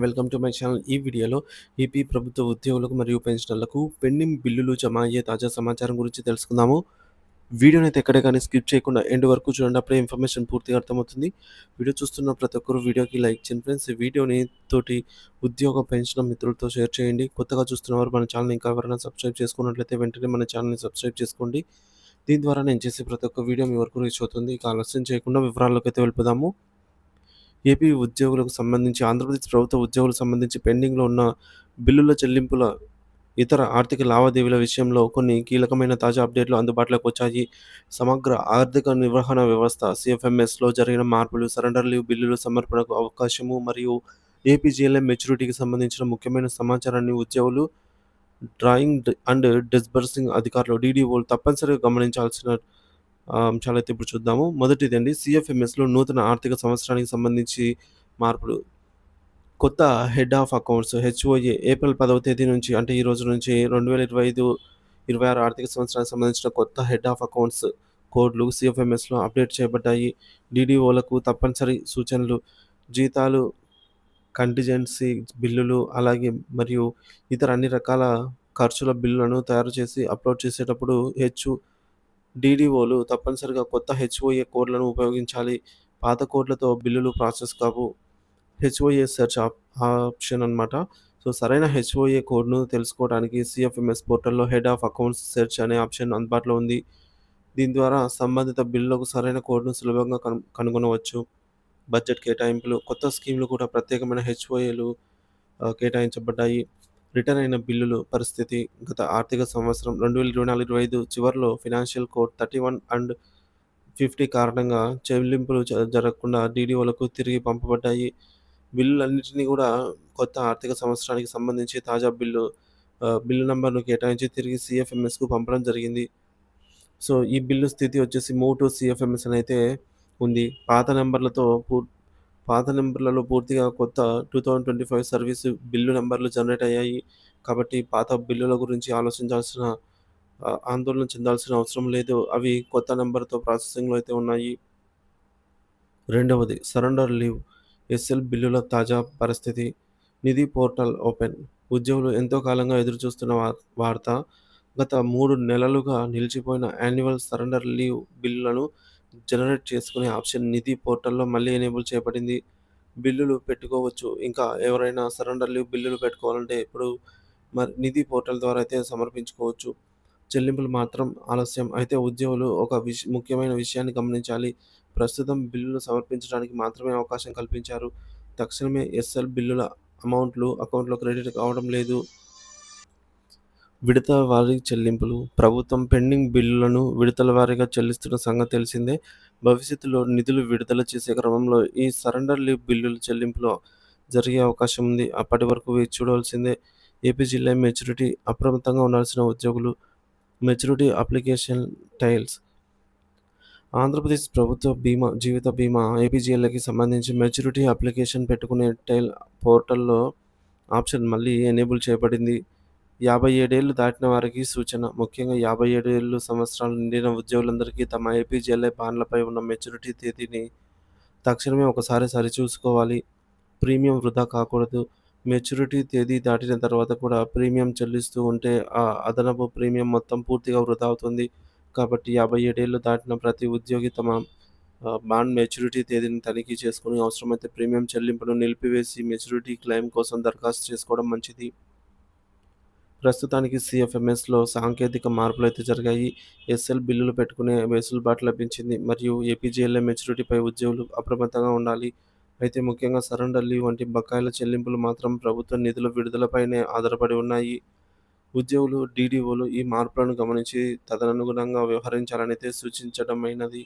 Welcome to my channel. ఈ వీడియోలో AP ప్రభుత్వ ఉద్యోగులకు మరియు పెన్షనర్లకు పెండింగ్ బిల్లులు జమ అయ్యే తాజా సమాచారం గురించి తెలుసుకుందాము. వీడియోని అయితే ఎక్కడ కానీ స్కిప్ చేయకుండా ఎండ్ వరకు చూడండి. అప్పుడే ఇన్ఫర్మేషన్ పూర్తిగా అర్థమవుతుంది. వీడియో చూస్తున్న ప్రతి ఒక్కరు వీడియోకి లైక్ చేయండి ఫ్రెండ్స్. ఈ వీడియోని తోటి ఉద్యోగ పెన్షన్ మిత్రులతో షేర్ చేయండి. కొత్తగా చూస్తున్నవారు మన ఛానల్ ఇంకా ఎవరైనా సబ్స్క్రైబ్ చేసుకున్నట్లయితే వెంటనే మన ఛానల్ని సబ్స్క్రైబ్ చేసుకోండి. దీని ద్వారా నేను చేసే ప్రతి ఒక్క వీడియో మీ వరకు రీచ్ అవుతుంది. ఇక ఆలస్యం చేయకుండా వివరాల్లోకి అయితే వెళ్ళిపోదాము. ఏపీ ఉద్యోగులకు సంబంధించి ఆంధ్రప్రదేశ్ ప్రభుత్వ ఉద్యోగులకు సంబంధించి పెండింగ్లో ఉన్న బిల్లుల చెల్లింపుల ఇతర ఆర్థిక లావాదేవీల విషయంలో కొన్ని కీలకమైన తాజా అప్డేట్లు అందుబాటులోకి వచ్చాయి. సమగ్ర ఆర్థిక నిర్వహణ వ్యవస్థ సిఎఫ్ఎంఎస్లో జరిగిన మార్పులు సరెండర్ లీవ్ బిల్లుల సమర్పణకు అవకాశము మరియు ఏపీజీఎల్ఎం మెచ్యూరిటీకి సంబంధించిన ముఖ్యమైన సమాచారాన్ని ఉద్యోగులు డ్రాయింగ్ అండ్ డిస్బర్సింగ్ అధికారులు డీడీఓలు తప్పనిసరిగా గమనించాల్సిన అంశాలైతే ఇప్పుడు చూద్దాము. మొదటిది అండి సిఎఫ్ఎంఎస్లో నూతన ఆర్థిక సంవత్సరానికి సంబంధించి మార్పులు. కొత్త head of accounts HOA April పదవ తేదీ నుంచి అంటే ఈ రోజు నుంచి రెండు వేల ఇరవై ఐదు ఇరవై ఆరు ఆర్థిక సంవత్సరానికి సంబంధించిన కొత్త హెడ్ ఆఫ్ అకౌంట్స్ కోడ్లు సిఎఫ్ఎంఎస్లో అప్డేట్ చేయబడ్డాయి. డీడీఓలకు తప్పనిసరి సూచనలు జీతాలు కంటిజెన్సీ బిల్లులు అలాగే మరియు ఇతర అన్ని రకాల ఖర్చుల బిల్లులను తయారు చేసి అప్లోడ్ చేసేటప్పుడు హెచ్ డీడీఓలు తప్పనిసరిగా కొత్త హెచ్ఓఏ కోడ్లను ఉపయోగించాలి. పాత కోడ్లతో బిల్లులు ప్రాసెస్ కావు. హెచ్ఓఏ సెర్చ్ ఆప్షన్ అనమాట సో సరైన హెచ్ఓఏ కోడ్ను తెలుసుకోవడానికి సిఎఫ్ఎంఎస్ పోర్టల్లో హెడ్ ఆఫ్ అకౌంట్స్ సెర్చ్ అనే ఆప్షన్ అందుబాటులో ఉంది. దీని ద్వారా సంబంధిత బిల్లులకు సరైన కోడ్ను సులభంగా కను కనుగొనవచ్చు. బడ్జెట్ కేటాయింపులు కొత్త స్కీమ్లు కూడా ప్రత్యేకమైన హెచ్ఓఏలు కేటాయించబడ్డాయి. రిటర్న్ అయిన బిల్లులు పరిస్థితి గత ఆర్థిక సంవత్సరం రెండు వేల ఇరవై నాలుగు ఇరవై ఐదు చివరిలో financial code thirty one and fifty కారణంగా చెల్లింపులు జరగకుండా డీడీఓలకు తిరిగి పంపబడ్డాయి. బిల్లులన్నింటినీ కూడా కొత్త ఆర్థిక సంవత్సరానికి సంబంధించి తాజా బిల్లు బిల్లు నెంబర్ను కేటాయించి తిరిగి సిఎఫ్ఎంఎస్కు పంపడం జరిగింది. సో ఈ బిల్లు స్థితి వచ్చేసి మూవ్ టు సిఎఫ్ఎంఎస్ అని అయితే ఉంది. పాత నెంబర్లతో పూర్ పాత నెంబర్లలో పూర్తిగా కొత్త two thousand twenty five service bill నెంబర్లు జనరేట్ అయ్యాయి. కాబట్టి పాత బిల్లుల గురించి ఆలోచించాల్సిన ఆందోళన చెందాల్సిన అవసరం లేదు. అవి కొత్త నెంబర్తో ప్రాసెసింగ్లో అయితే ఉన్నాయి. రెండవది సరెండర్ లీవ్ ఎస్ఎల్ బిల్లుల తాజా పరిస్థితి నిధి పోర్టల్ ఓపెన్. ఉద్యోగులు ఎంతో కాలంగా ఎదురుచూస్తున్న వార్త గత మూడు నెలలుగా నిలిచిపోయిన యాన్యువల్ సరెండర్ లీవ్ బిల్లులను జనరేట్ చేసుకునే ఆప్షన్ నిధి పోర్టల్లో మళ్ళీ ఎనేబుల్ చేయబడింది. బిల్లులు పెట్టుకోవచ్చు. ఇంకా ఎవరైనా సరెండర్ లీవ్ బిల్లులు పెట్టుకోవాలంటే ఇప్పుడు మరి నిధి పోర్టల్ ద్వారా అయితే సమర్పించుకోవచ్చు. చెల్లింపులు మాత్రం ఆలస్యం. అయితే ఉద్యోగులు ఒక విష ముఖ్యమైన విషయాన్ని గమనించాలి. ప్రస్తుతం బిల్లులు సమర్పించడానికి మాత్రమే అవకాశం కల్పించారు. తక్షణమే ఎస్ఎల్ బిల్లుల అమౌంట్లు అకౌంట్లో క్రెడిట్ కావడం లేదు. విడతల వారీ చెల్లింపులు ప్రభుత్వం పెండింగ్ బిల్లులను విడతల వారీగా చెల్లిస్తున్న సంగతి తెలిసిందే. భవిష్యత్తులో నిధులు విడుదల చేసే క్రమంలో ఈ సరెండర్ లీవ్ బిల్లుల చెల్లింపులో జరిగే అవకాశం ఉంది. అప్పటి వరకు వేచి చూడవలసిందే. ఏపీ జిల్లా మెచ్యూరిటీ అప్రమత్తంగా ఉండాల్సిన ఉద్యోగులు మెచ్యూరిటీ అప్లికేషన్ టైల్స్. ఆంధ్రప్రదేశ్ ప్రభుత్వ బీమా జీవిత బీమా ఏపీజీఎల్కి సంబంధించి మెచ్యూరిటీ అప్లికేషన్ పెట్టుకునే టైల్ పోర్టల్లో ఆప్షన్ మళ్ళీ ఎనేబుల్ చేయబడింది. యాభై ఏడేళ్ళు దాటిన వారికి సూచన. ముఖ్యంగా యాభై ఏడేళ్ళు సంవత్సరాలు నిండిన ఉద్యోగులందరికీ తమ ఏపీజీఎల్ఐ బాండ్లపై ఉన్న మెచ్యూరిటీ తేదీని తక్షణమే ఒకసారి సరిచూసుకోవాలి. ప్రీమియం వృధా కాకూడదు. మెచ్యూరిటీ తేదీ దాటిన తర్వాత కూడా ప్రీమియం చెల్లిస్తూ ఉంటే ఆ అదనపు ప్రీమియం మొత్తం పూర్తిగా వృధా అవుతుంది. కాబట్టి యాభై ఏడేళ్ళు దాటిన ప్రతి ఉద్యోగి తమ బాండ్ మెచ్యూరిటీ తేదీని తనిఖీ చేసుకుని అవసరమైతే ప్రీమియం చెల్లింపును నిలిపివేసి మెచ్యూరిటీ క్లెయిమ్ కోసం దరఖాస్తు చేసుకోవడం మంచిది. ప్రస్తుతానికి సిఎఫ్ఎంఎస్లో సాంకేతిక మార్పులు అయితే జరిగాయి. ఎస్ఎల్ బిల్లులు పెట్టుకునే వెసులుబాటు లభించింది. మరియు ఏపీజీఎల్ఏ మెచ్యూరిటీపై ఉద్యోగులు అప్రమత్తంగా ఉండాలి. అయితే ముఖ్యంగా సరెండర్ లీవ్ వంటి బకాయిల చెల్లింపులు మాత్రం ప్రభుత్వ నిధుల విడుదలపైనే ఆధారపడి ఉన్నాయి. ఉద్యోగులు డీడీఓలు ఈ మార్పులను గమనించి తదనుగుణంగా వ్యవహరించాలని అయితే సూచించడమైనది.